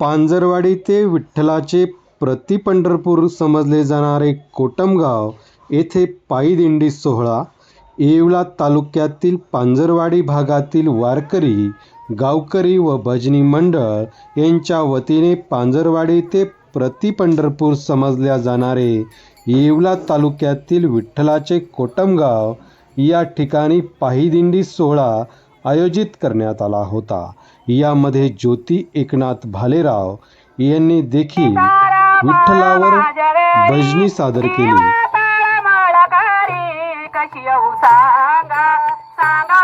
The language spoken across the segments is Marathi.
पांजरवाडी ते विठ्ठलाचे प्रति पंढरपूर समजले जाणारे कोटमगाव येथे पायी दिंडी सोहळा येवला तालुक्यातील पांजरवाडी भागातील वारकरी गावकरी व भजनी मंडळ यांच्या वतीने पांजरवाडी ते प्रतिपंढरपूर समजल्या जाणारे येवला तालुक्यातील विठ्ठलाचे कोटमगाव या ठिकाणी पायी दिंडी सोहळा आयोजित करण्यात आला होता. यामध्ये ज्योती एकनाथ भालेराव यांनी देखील विठ्ठलावर भजनी सादर केली.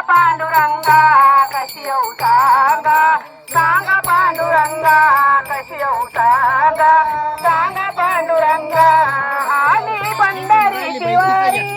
पांडुरंगा कशी पांडुरंगा पांडुरंगा आली पंढरी शिवारी.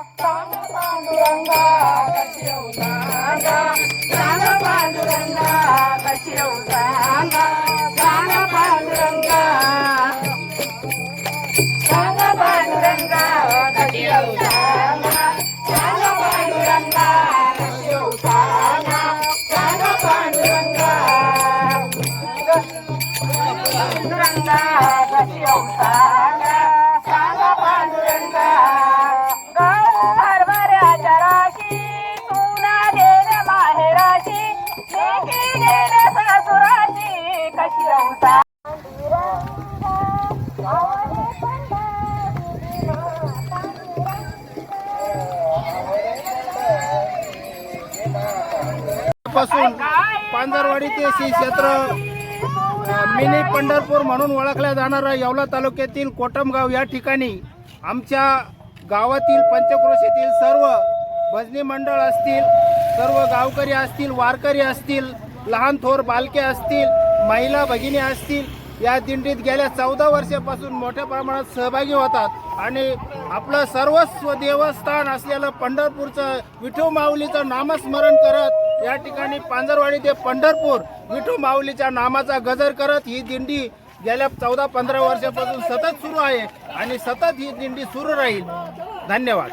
पांडुरंगा कशी येऊ सांगा सांगा पांडुरंगा कशी येऊ सांगा सांगा पांडुरंगा सांगा पांडुरंगा कशी येऊ सांगा सांगा पासून पांजरवाडी ते श्री क्षेत्र मिनी पंढरपूर म्हणून ओळखल्या जाणारं येवला तालुक्यातील कोटमगाव या ठिकाणी आमच्या गावातील पंचक्रोशीतील सर्व भजनी मंडळ असतील सर्व गावकरी असतील वारकरी असतील लहान थोर बालके असतील महिला भगिनी असतील या दिंडीत गेल्या चौदा वर्षापासून मोठ्या प्रमाणात सहभागी होतात. आणि आपलं सर्वस्व देवस्थान असलेलं पंढरपूरचं विठू माऊलीचं नामस्मरण करत या ठिकाणी पांजरवाडी ते पंढरपूर विठू माऊलीच्या नामाचा गजर करत ही दिंडी गेल्या चौदा पंधरा वर्षापासून सतत सुरू आहे आणि सतत ही दिंडी सुरू राहील. धन्यवाद.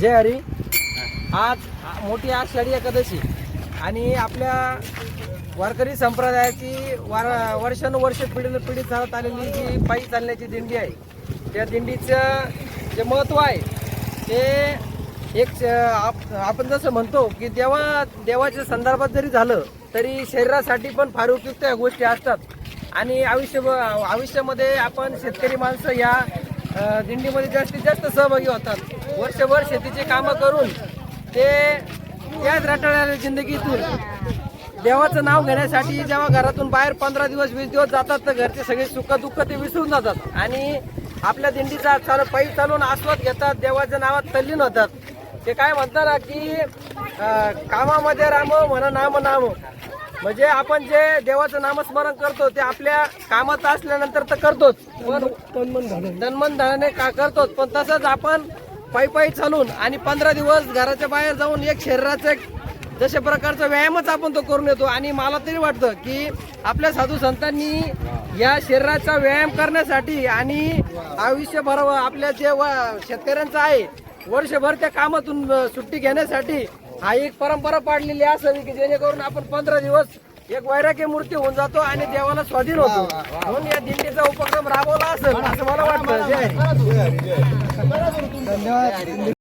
जय हरी. आज मोठी आषाढी एकादशी आणि आपल्या वारकरी संप्रदायाची वार वर्षानुवर्ष पिढी पिढी चालत आलेली जी पायी चालण्याची दिंडी आहे त्या दिंडीचं जे महत्त्व आहे ते एक श- आप- आपण जसं म्हणतो की देवा देवाच्या संदर्भात जरी झालं तरी शरीरासाठी पण फार उपयुक्त या गोष्टी असतात. आणि आयुष्य आयुष्यामध्ये आपण शेतकरी माणसं या दिंडीमध्ये जास्तीत जास्त सहभागी होतात. वर्षभर शेतीची कामं करून ते याच रटाळ्या जिंदगीतून देवाचं नाव घेण्यासाठी जेव्हा घरातून बाहेर पंधरा दिवस वीस दिवस जातात तर घरचे सगळे सुख दुःख ते विसरून जातात. आणि आपल्या दिंडीचा चालू पायी चालून आस्वाद घेतात देवाच्या नावात तल्लीन होतात. ते काय म्हणतात ना की कामामध्ये राम म्हणा नाम नाम. म्हणजे आपण जे देवाचं नामस्मरण करतो ते आपल्या कामात असल्यानंतर तर करतोच. पण तन्मन धनाने का करतोच? पण तसंच आपण पायी पायी चालून आणि पंधरा दिवस घराच्या बाहेर जाऊन एक शरीराचं एक जशा प्रकारचा व्यायामच आपण तो करून येतो. आणि मला तरी वाटतं की आपल्या साधू संतांनी या शरीराचा व्यायाम करण्यासाठी आणि आयुष्यभर आपल्या जे व- शेतकऱ्यांचं आहे वर्षभर त्या कामातून सुट्टी घेण्यासाठी हा एक परंपरा पाडलेली असावी की जेणेकरून आपण पंधरा दिवस एक वैराग्य मूर्ती होऊन जातो आणि देवाला स्वाधीन होतो. म्हणून या दिंडीचा उपक्रम राबवला असेल असं मला वाटतं. हरी.